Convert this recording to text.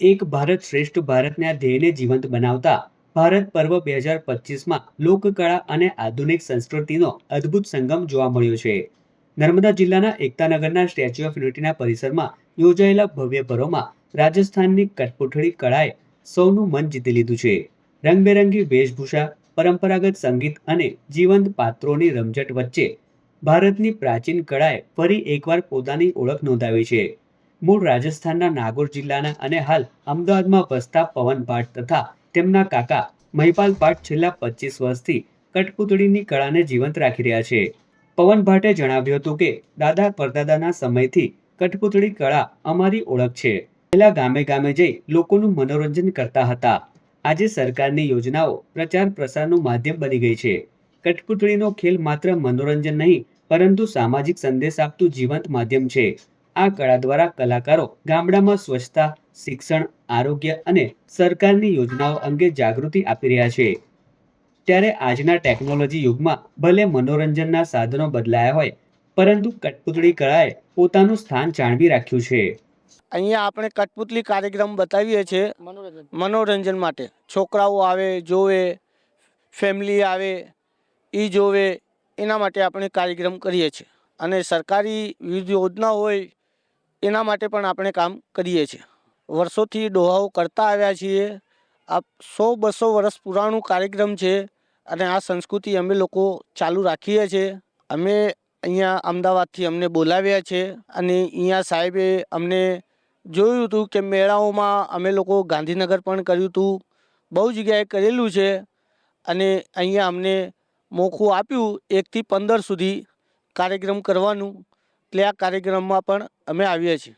એક ભારત શ્રેષ્ઠ ભારતના ધ્યેયને જીવંત બનાવતા. ભારત પર્વ બે હજાર પચીસમાં લોકકળા અને આધુનિક સંસ્કૃતિનો અદ્ભુત સંગમ જોવા મળ્યો છે. નર્મદા જિલ્લાના એકતાનગરના સ્ટેચ્યુ ઓફ યુનિટીના પરિસરમાં યોજાયેલા ભવ્ય પર્વમાં રાજસ્થાનની કઠપુતળી કળાએ સૌનું મન જીતી લીધું છે. રંગબેરંગી વેશભૂષા, પરંપરાગત સંગીત અને જીવંત પાત્રોની રમઝટ વચ્ચે ભારતની પ્રાચીન કળાએ ફરી એકવાર પોતાની ઓળખ નોંધાવી છે. મૂળ રાજસ્થાનના નાગોર જિલ્લાના અને હાલ અમદાવાદમાં વસતા પવન પાઠ તથા તેમના કાકા મહિપાલ પાઠ છેલ્લા પચીસ વર્ષથી કઠપુતળીની કળાને જીવંત રાખી રહ્યા છે. પવન ભાટે જણાવ્યું હતું કે, દાદા પરદાદાના સમયથી કઠપુતળી કળા અમારી ઓળખ છે. પહેલા ગામે ગામે જઈ લોકોનું મનોરંજન કરતા હતા. આજે સરકારની યોજનાઓ પ્રચાર પ્રસારનું માધ્યમ બની ગઈ છે. કઠપુતળીનો ખેલ માત્ર મનોરંજન નહીં, પરંતુ સામાજિક સંદેશ આપતું જીવંત માધ્યમ છે. આ કળા દ્વારા કલાકારો ગામડામાં સ્વચ્છતા શિક્ષણ આરોગ્ય અને સરકારની યોજનાઓ અંગે જાગૃતિ આપી રહ્યા છે. ત્યારે આજના ટેકનોલોજી યુગમાં ભલે મનોરંજનના સાધનો બદલાયા હોય પરંતુ કઠપુતળી કળાએ પોતાનું સ્થાન જાળવી રાખ્યું છે. અહીંયા આપણે કઠપુતલી કાર્યક્રમ બતાવીએ છીએ. મનોરંજન માટે. છોકરાઓ આવે જોવે ફેમિલી આવે એ જોવે એના માટે આપણે કાર્યક્રમ કરીએ છીએ. અને સરકારી વિવિધ યોજના હોય એના માટે પણ આપણે કામ કરીએ છીએ. વર્ષોથી ડોહાઓ કરતા આવ્યા છીએ. આ સો બસો વર્ષ પુરાણું કાર્યક્રમ છે અને આ સંસ્કૃતિ અમે લોકો ચાલુ રાખીએ છીએ. અમે અહીંયા અમદાવાદથી અમને બોલાવ્યા છે અને અહીંયા સાહેબે અમને જોયું હતું કે મેળાઓમાં અમે લોકો ગાંધીનગર પણ કર્યું હતું. બહુ જગ્યાએ કરેલું છે અને અહીંયા અમને મોખું આપ્યું એકથી પંદર સુધી કાર્યક્રમ કરવાનું. એટલે આ કાર્યક્રમમાં પણ અમે આવીએ છીએ.